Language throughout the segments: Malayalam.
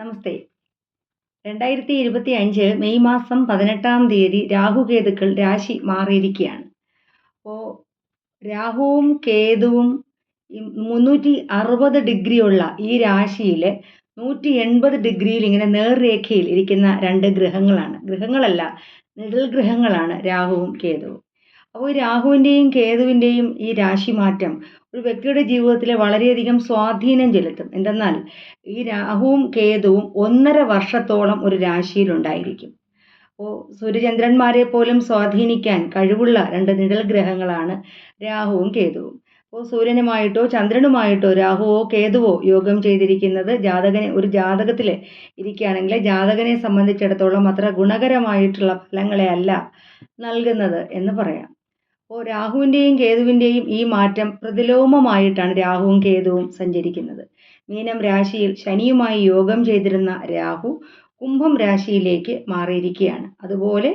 നമസ്തേ. രണ്ടായിരത്തി ഇരുപത്തി അഞ്ച് മെയ് മാസം പതിനെട്ടാം തീയതി രാഹുകേതുക്കൾ രാശി മാറിയിരിക്കുകയാണ്. അപ്പോൾ രാഹുവും കേതുവും മുന്നൂറ്റി അറുപത് ഡിഗ്രിയുള്ള ഈ രാശിയിൽ നൂറ്റി എൺപത് ഡിഗ്രിയിൽ ഇങ്ങനെ നേർരേഖയിൽ ഇരിക്കുന്ന രണ്ട് ഗ്രഹങ്ങളാണ്. ഗ്രഹങ്ങളല്ല നിഴൽ ഗ്രഹങ്ങളാണ് രാഹുവും കേതുവും. അപ്പോൾ രാഹുവിന്റെയും കേതുവിന്റെയും ഈ രാശി മാറ്റം ഒരു വ്യക്തിയുടെ ജീവിതത്തിൽ വളരെയധികം സ്വാധീനം ചെലുത്തും. എന്തെന്നാൽ ഈ രാഹുവും കേതുവും ഒന്നര വർഷത്തോളം ഒരു രാശിയിലുണ്ടായിരിക്കും. അപ്പോൾ സൂര്യചന്ദ്രന്മാരെ പോലും സ്വാധീനിക്കാൻ കഴിവുള്ള രണ്ട് നിഴൽ ഗ്രഹങ്ങളാണ് രാഹുവും കേതുവും. അപ്പോൾ സൂര്യനുമായിട്ടോ ചന്ദ്രനുമായിട്ടോ രാഹുവോ കേതുവോ യോഗം ചെയ്തിരിക്കുന്നത് ജാതകനെ ഒരു ജാതകത്തിൽ ഇരിക്കുകയാണെങ്കിൽ ജാതകനെ സംബന്ധിച്ചിടത്തോളം അത്ര ഗുണകരമായിട്ടുള്ള ഫലങ്ങളെ അല്ല നൽകുന്നത് എന്ന് പറയാം. അപ്പോൾ രാഹുവിന്റെയും കേതുവിന്റെയും ഈ മാറ്റം പ്രതിലോമമായിട്ടാണ് രാഹുവും കേതുവും സഞ്ചരിക്കുന്നത്. മീനം രാശിയിൽ ശനിയുമായി യോഗം ചെയ്തിരുന്ന രാഹു കുംഭം രാശിയിലേക്ക് മാറിയിരിക്കുകയാണ്. അതുപോലെ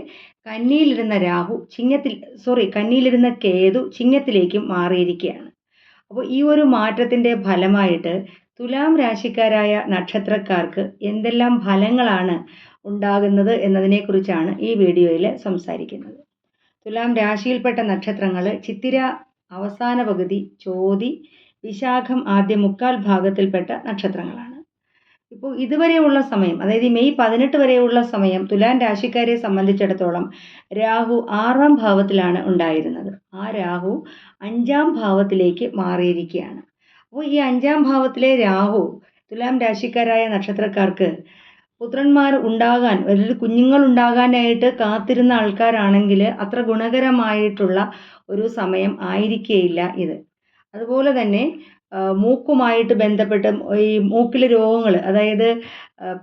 കന്നിയിലിരുന്ന രാഹു ചിങ്ങത്തിൽ സോറി കന്നിയിലിരുന്ന കേതു ചിങ്ങത്തിലേക്കും മാറിയിരിക്കുകയാണ്. അപ്പോൾ ഈ ഒരു മാറ്റത്തിന്റെ ഫലമായിട്ട് തുലാം രാശിക്കാരായ നക്ഷത്രക്കാർക്ക് എന്തെല്ലാം ഫലങ്ങളാണ് ഉണ്ടാകുന്നത് എന്നതിനെക്കുറിച്ചാണ് ഈ വീഡിയോയിൽ സംസാരിക്കുന്നത്. തുലാം രാശിയിൽപ്പെട്ട നക്ഷത്രങ്ങൾ ചിത്തിര അവസാന പകുതി ചോതി വിശാഖം ആദ്യ മുക്കാൽ ഭാഗത്തിൽപ്പെട്ട നക്ഷത്രങ്ങളാണ്. ഇപ്പോൾ ഇതുവരെയുള്ള സമയം അതായത് മെയ് പതിനെട്ട് വരെയുള്ള സമയം തുലാൻ രാശിക്കാരെ സംബന്ധിച്ചിടത്തോളം രാഹു ആറാം ഭാവത്തിലാണ് ഉണ്ടായിരുന്നത്. ആ രാഹു അഞ്ചാം ഭാവത്തിലേക്ക് മാറിയിരിക്കുകയാണ്. അപ്പോൾ ഈ അഞ്ചാം ഭാവത്തിലെ രാഹു തുലാം രാശിക്കാരായ നക്ഷത്രക്കാർക്ക് പുത്രന്മാർ ഉണ്ടാകാൻ അതായത് കുഞ്ഞുങ്ങൾ ഉണ്ടാകാനായിട്ട് കാത്തിരുന്ന ആൾക്കാരാണെങ്കിൽ അത്ര ഗുണകരമായിട്ടുള്ള ഒരു സമയം ആയിരിക്കുകയില്ല ഇത്. അതുപോലെ തന്നെ മൂക്കുമായിട്ട് ബന്ധപ്പെട്ട് ഈ മൂക്കിലെ രോഗങ്ങൾ അതായത്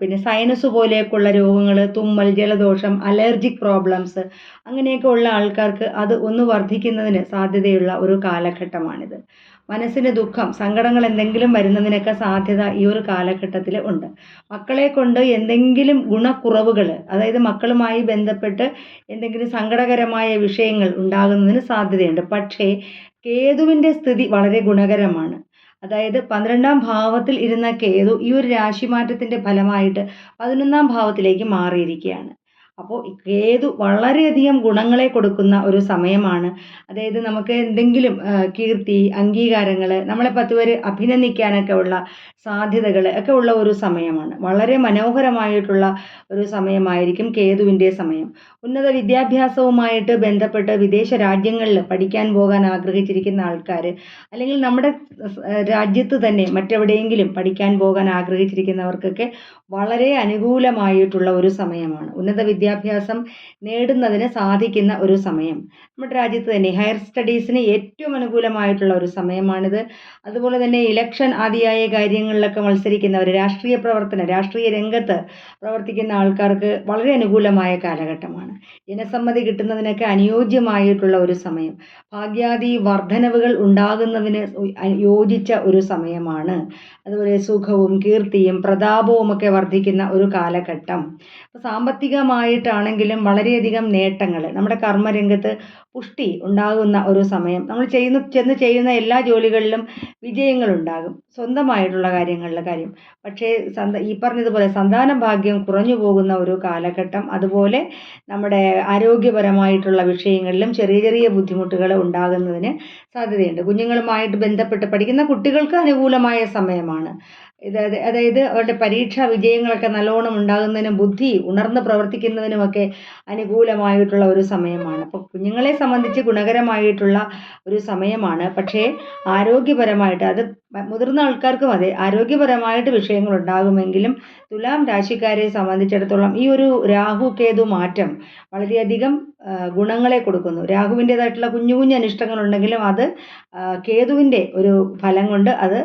പിന്നെ സൈനസ് പോലെയൊക്കെയുള്ള രോഗങ്ങൾ തുമ്മൽ ജലദോഷം അലർജിക് പ്രോബ്ലംസ് അങ്ങനെയൊക്കെ ഉള്ള ആൾക്കാർക്ക് അത് ഒന്ന് വർദ്ധിക്കുന്നതിന് സാധ്യതയുള്ള ഒരു കാലഘട്ടമാണിത്. മനസ്സിന് ദുഃഖം സങ്കടങ്ങൾ എന്തെങ്കിലും വരുന്നതിനൊക്കെ സാധ്യത ഈ ഒരു കാലഘട്ടത്തിൽ ഉണ്ട്. മക്കളെ കൊണ്ട് എന്തെങ്കിലും ഗുണക്കുറവുകൾ അതായത് മക്കളുമായി ബന്ധപ്പെട്ട് എന്തെങ്കിലും സങ്കടകരമായ വിഷയങ്ങൾ ഉണ്ടാകുന്നതിന് സാധ്യതയുണ്ട്. പക്ഷേ കേതുവിന്റെ സ്ഥിതി വളരെ ഗുണകരമാണ്. അതായത് പന്ത്രണ്ടാം ഭാവത്തിൽ ഇരുന്ന കേതു ഈ ഒരു രാശിമാറ്റത്തിന്റെ ഫലമായിട്ട് പതിനൊന്നാം ഭാവത്തിലേക്ക് മാറിയിരിക്കുകയാണ്. അപ്പോൾ കേതു വളരെയധികം ഗുണങ്ങളെ കൊടുക്കുന്ന ഒരു സമയമാണ്. അതായത് നമുക്ക് എന്തെങ്കിലും കീർത്തി അംഗീകാരങ്ങൾ നമ്മളെ പത്ത് പേര് അഭിനന്ദിക്കാനൊക്കെ ഉള്ള സാധ്യതകൾ ഒക്കെ ഉള്ള ഒരു സമയമാണ്. വളരെ മനോഹരമായിട്ടുള്ള ഒരു സമയമായിരിക്കും കേതുവിന്റെ സമയം. ഉന്നത വിദ്യാഭ്യാസവുമായിട്ട് ബന്ധപ്പെട്ട് വിദേശ രാജ്യങ്ങളിൽ പഠിക്കാൻ പോകാൻ ആഗ്രഹിച്ചിരിക്കുന്ന ആൾക്കാർ അല്ലെങ്കിൽ നമ്മുടെ രാജ്യത്ത് തന്നെ മറ്റെവിടെയെങ്കിലും പഠിക്കാൻ പോകാൻ ആഗ്രഹിച്ചിരിക്കുന്നവർക്കൊക്കെ വളരെ അനുകൂലമായിട്ടുള്ള ഒരു സമയമാണ്. ഉന്നത വിദ്യാഭ്യാസം നേടുന്നതിന് സാധിക്കുന്ന ഒരു സമയം. നമ്മുടെ രാജ്യത്ത് തന്നെ ഹയർ സ്റ്റഡീസിന് ഏറ്റവും അനുകൂലമായിട്ടുള്ള ഒരു സമയമാണിത്. അതുപോലെ തന്നെ ഇലക്ഷൻ ആദിയായ കാര്യങ്ങളിലൊക്കെ മത്സരിക്കുന്നവർ രാഷ്ട്രീയ പ്രവർത്തനം രാഷ്ട്രീയ രംഗത്ത് പ്രവർത്തിക്കുന്ന ആൾക്കാർക്ക് വളരെ അനുകൂലമായ കാലഘട്ടമാണ്. ജനസമ്മതി കിട്ടുന്നതിനൊക്കെ അനുയോജ്യമായിട്ടുള്ള ഒരു സമയം. ഭാഗ്യാദി വർധനവുകൾ ഉണ്ടാകുന്നതിന് യോജിച്ച ഒരു സമയമാണ്. അതുപോലെ സുഖവും കീർത്തിയും പ്രതാപവും ഒക്കെ വർദ്ധിക്കുന്ന ഒരു കാലഘട്ടം. സാമ്പത്തികമായിട്ടാണെങ്കിലും വളരെയധികം നേട്ടങ്ങൾ നമ്മുടെ കർമ്മരംഗത്ത് പുഷ്ടി ഉണ്ടാകുന്ന ഒരു സമയം. നമ്മൾ ചെയ്യുന്ന ചെന്ന് ചെയ്യുന്ന എല്ലാ ജോലികളിലും വിജയങ്ങൾ ഉണ്ടാകും സ്വന്തമായിട്ടുള്ള കാര്യങ്ങളിലെ കാര്യം. പക്ഷേ സന്ത ഈ പറഞ്ഞതുപോലെ സന്താന ഭാഗ്യം കുറഞ്ഞു പോകുന്ന ഒരു കാലഘട്ടം അതുപോലെ നമ്മുടെ ആരോഗ്യപരമായിട്ടുള്ള വിഷയങ്ങളിലും ചെറിയ ചെറിയ ബുദ്ധിമുട്ടുകൾ ഉണ്ടാകുന്നതിന് സാധ്യതയുണ്ട്. കുഞ്ഞുങ്ങളുമായിട്ട് ബന്ധപ്പെട്ട് പഠിക്കുന്ന കുട്ടികൾക്ക് അനുകൂലമായ സമയമാണ്. ഇത് അതായത് അവരുടെ പരീക്ഷാ വിജയങ്ങളൊക്കെ നല്ലോണം ഉണ്ടാകുന്നതിനും ബുദ്ധി ഉണർന്ന് പ്രവർത്തിക്കുന്നതിനുമൊക്കെ അനുകൂലമായിട്ടുള്ള ഒരു സമയമാണ്. അപ്പോൾ കുഞ്ഞുങ്ങളെ സംബന്ധിച്ച് ഗുണകരമായിട്ടുള്ള ഒരു സമയമാണ്. പക്ഷേ ആരോഗ്യപരമായിട്ട് അത് മുതിർന്ന ആൾക്കാർക്കും അതെ ആരോഗ്യപരമായിട്ട് വിഷയങ്ങൾ ഉണ്ടാകുമെങ്കിലും തുലാം രാശിക്കാരെ സംബന്ധിച്ചിടത്തോളം ഈ ഒരു രാഹു കേതു മാറ്റം വളരെയധികം ഗുണങ്ങളെ കൊടുക്കുന്നു. രാഹുവിന്റേതായിട്ടുള്ള കുഞ്ഞു കുഞ്ഞു അനിഷ്ടങ്ങളുണ്ടെങ്കിലും അത് കേതുവിന്റെ ഒരു ഫലം കൊണ്ട് അത്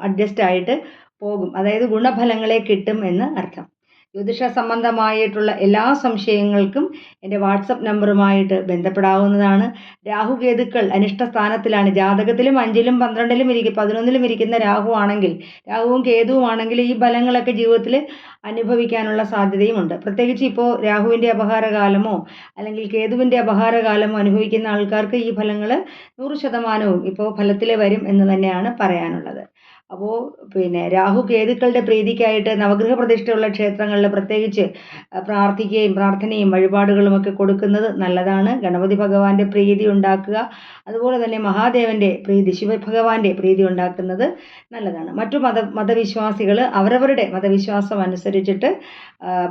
അഡ്ജസ്റ്റ് ആയിട്ട് പോകും. അതായത് ഗുണഫലങ്ങളെ കിട്ടും എന്ന് അർത്ഥം. ജ്യോതിഷ സംബന്ധമായിട്ടുള്ള എല്ലാ സംശയങ്ങൾക്കും എന്റെ വാട്സപ്പ് നമ്പറുമായിട്ട് ബന്ധപ്പെടാവുന്നതാണ്. രാഹുകേതുക്കൾ അനിഷ്ട സ്ഥാനത്തിലാണ് ജാതകത്തിലും അഞ്ചിലും പന്ത്രണ്ടിലും ഇരിക്കും പതിനൊന്നിലും ഇരിക്കുന്ന രാഹു ആണെങ്കിൽ രാഹുവും കേതുവും ആണെങ്കിൽ ഈ ഫലങ്ങളൊക്കെ ജീവിതത്തിൽ അനുഭവിക്കാനുള്ള സാധ്യതയുമുണ്ട്. പ്രത്യേകിച്ച് ഇപ്പോൾ രാഹുവിന്റെ അപഹാരകാലമോ അല്ലെങ്കിൽ കേതുവിന്റെ അപഹാരകാലമോ അനുഭവിക്കുന്ന ആൾക്കാർക്ക് ഈ ഫലങ്ങൾ നൂറ് ശതമാനവും ഇപ്പോൾ ഫലത്തിൽ വരും എന്ന് തന്നെയാണ് പറയാനുള്ളത്. അപ്പോൾ പിന്നെ രാഹു കേതുക്കളുടെ പ്രീതിക്കായിട്ട് നവഗ്രഹ പ്രതിഷ്ഠയുള്ള ക്ഷേത്രങ്ങളിൽ പ്രത്യേകിച്ച് പ്രാർത്ഥിക്കുകയും പ്രാർത്ഥനയും വഴിപാടുകളും ഒക്കെ കൊടുക്കുന്നത് നല്ലതാണ്. ഗണപതി ഭഗവാന്റെ പ്രീതി ഉണ്ടാക്കുക. അതുപോലെ തന്നെ മഹാദേവന്റെ പ്രീതി ശിവഭഗവാന്റെ പ്രീതി ഉണ്ടാക്കുന്നത് നല്ലതാണ്. മറ്റു മത മതവിശ്വാസികൾ അവരവരുടെ മതവിശ്വാസം അനുസരിച്ചിട്ട്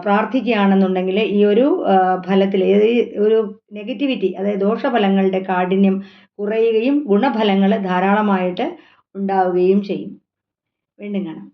പ്രാർത്ഥിക്കുകയാണെന്നുണ്ടെങ്കിൽ ഈ ഒരു ഫലത്തിൽ ഒരു നെഗറ്റിവിറ്റി അതായത് ദോഷഫലങ്ങളുടെ കാഠിന്യം കുറയുകയും ഗുണഫലങ്ങൾ ധാരാളമായിട്ട് ഉണ്ടാവുകയും ചെയ്യും. വീണ്ടും കാണാം.